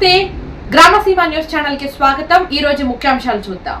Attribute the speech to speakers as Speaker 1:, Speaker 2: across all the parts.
Speaker 1: నమస్తే గ్రామసీమ news channel కి స్వాగతం ఈ రోజు ముఖ్యాంశాలు చూద్దాం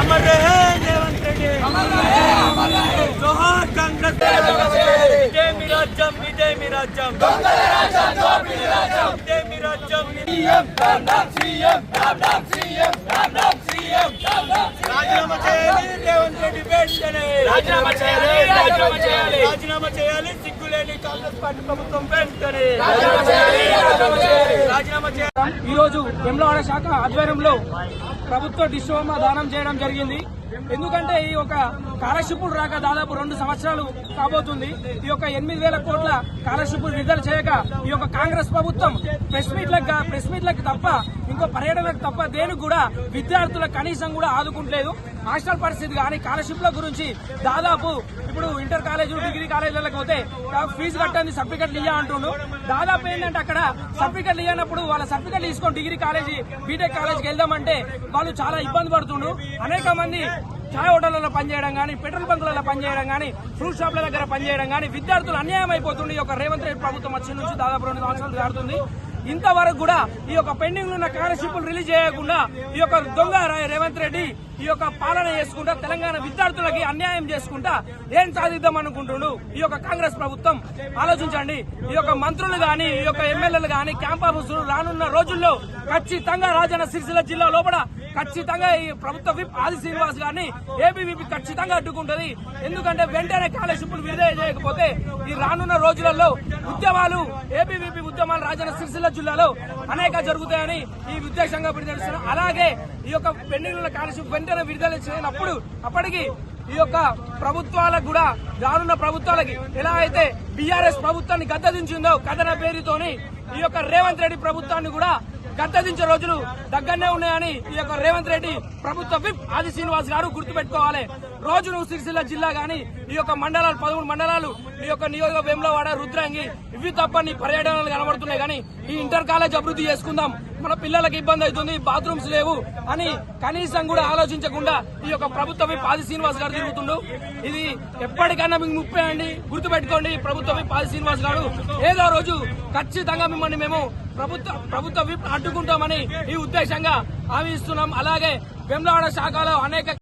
Speaker 2: అమర్ రహే రేవంత్ రెడ్డి జోహార్ కాంగ్రెస్ ఇదే మీ రాజ్యం ఇదే మీ రాజ్యం ఇదే మీ రాజ్యం రాజీనామా చేయాలి రేవంత్ రెడ్డి వెంటనే రాజీనామా చేయాలి. రాజీనామా చేయాలి. రాజీనామా చేయాలి. సిగ్గులేని కాంగ్రెస్ పార్టీ ప్రభుత్వం వెంటనే రాజీనామా చేయాలి. రాజీనామా చేయాలి. రాజీనామా చేయాలి.
Speaker 3: ఈ రోజు వెమ్లవాడ శాఖ ఆధ్వర్యంలో ప్రభుత్వ డిస్టోమా దానం చేయడం జరిగింది. ఎందుకంటే ఈ యొక్క కాలర్షిప్లు రాక దాదాపు రెండు సంవత్సరాలు కాబోతుంది. ఈ యొక్క ఎనిమిది వేల కోట్ల కాలర్షిప్లు విడుదల చేయక ఈ యొక్క కాంగ్రెస్ ప్రభుత్వం ప్రెస్ మీట్లకు ప్రెస్ మీట్లకు తప్ప ఇంకో పర్యటనకు తప్ప దేనికి కూడా విద్యార్థుల కనీసం కూడా ఆదుకుంటలేదు. హాస్టల్ పరిస్థితి కానీ కాలర్షిప్ల గురించి దాదాపు ఇప్పుడు ఇంటర్ కాలేజీలు డిగ్రీ కాలేజీలకు పోతే ఫీజు కట్టండి సర్టిఫికెట్లు ఇయ్య అంటుండు దాదాపు ఏంటంటే అక్కడ సర్టిఫికెట్లు ఇవ్వనప్పుడు వాళ్ళ సర్టిఫికెట్లు తీసుకొని డిగ్రీ కాలేజీ బీటెక్ కాలేజీకి వెళ్దామంటే వాళ్ళు చాలా ఇబ్బంది పడుతుండ్రు. అనేక మంది చాయ్ హోటళ్ళలో పనిచేయడం కానీ పెట్రోల్ బంకులలో పనిచేయడం కానీ ఫ్రూట్ షాప్ల దగ్గర పనిచేయడం కానీ విద్యార్థులు అన్యాయం అయిపోతుంది ఈ యొక్క రేవంత్ రెడ్డి ప్రభుత్వం వచ్చిన నుంచి దాదాపు రెండు సంవత్సరాలు దాడుతుంది ఇంతవరకు కూడా ఈ యొక్క పెండింగ్ ఉన్న స్కాలర్షిప్లు రిలీజ్ చేయకుండా ఈ యొక్క దొంగ రేవంత్ రెడ్డి ఈ యొక్క పాలన చేసుకుంటా తెలంగాణ విద్యార్థులకి అన్యాయం చేసుకుంటా ఏం సాధిద్దాం అనుకుంటుండు? ఈ యొక్క కాంగ్రెస్ ప్రభుత్వం ఆలోచించండి. ఈ యొక్క మంత్రులు గాని ఈ యొక్క ఎమ్మెల్యేలు గాని క్యాంప్ ఆఫీసులు రానున్న రోజుల్లో ఖచ్చితంగా రాజన్న సిరిసిల్ల జిల్లా లోపల ఖచ్చితంగా ఈ ప్రభుత్వ విప్ ఆది శ్రీనివాస్ గారిని ఏబీవీపీ ఖచ్చితంగా అడ్డుకుంటది. ఎందుకంటే వెంటనే స్కాలర్షిప్లు విడుదల చేయకపోతే ఈ రానున్న రోజులలో ఉద్యమాలు ఏబీవీపీ ఉద్యమాలు రాజన్న సిరిసిల్ల జిల్లాలో అనేక జరుగుతాయని ఈ ఉద్దేశంగా విడుదల అలాగే ఈ యొక్క పెండింగ్ల కాలుష్యం వెంటనే విడుదల చేయనప్పుడు అప్పటికి ఈ యొక్క ప్రభుత్వాలకు కూడా రానున్న ప్రభుత్వాలకి ఎలా అయితే బీఆర్ఎస్ ప్రభుత్వాన్ని గద్దదించిందో కథన పేరుతోని ఈ యొక్క రేవంత్ రెడ్డి ప్రభుత్వాన్ని కూడా గద్దదించే రోజులు దగ్గరనే ఉన్నాయని ఈ యొక్క రేవంత్ రెడ్డి ప్రభుత్వ విప్ ఆది శ్రీనివాస్ గారు గుర్తుపెట్టుకోవాలి. రోజు నువ్వు సిరిసిల్ల జిల్లా గాని ఈ యొక్క మండలాలు పదమూడు మండలాలు ఈ యొక్క నియోజక వేములవాడ రుద్రంగి ఇవి తప్ప నీ పర్యటనలు కనబడుతున్నాయి కానీ ఈ ఇంటర్ కాలేజ్ అభివృద్ధి చేసుకుందాం. మన పిల్లలకి ఇబ్బంది అవుతుంది బాత్రూమ్స్ లేవు అని కనీసం కూడా ఆలోచించకుండా ఈ యొక్క ప్రభుత్వ విప్ ఆది శ్రీనివాస్ గారు తిరుగుతుండు. ఇది ఎప్పటికైనా మీకు ముప్పై అండి. గుర్తుపెట్టుకోండి ప్రభుత్వ విప్ ఆది శ్రీనివాస్ గారు ఏదో రోజు ఖచ్చితంగా మిమ్మల్ని మేము ప్రభుత్వ ప్రభుత్వ విప్ అడ్డుకుంటామని ఈ ఉద్దేశంగా హామీ ఇస్తున్నాం. అలాగే వెమ్లవాడ శాఖలో అనేక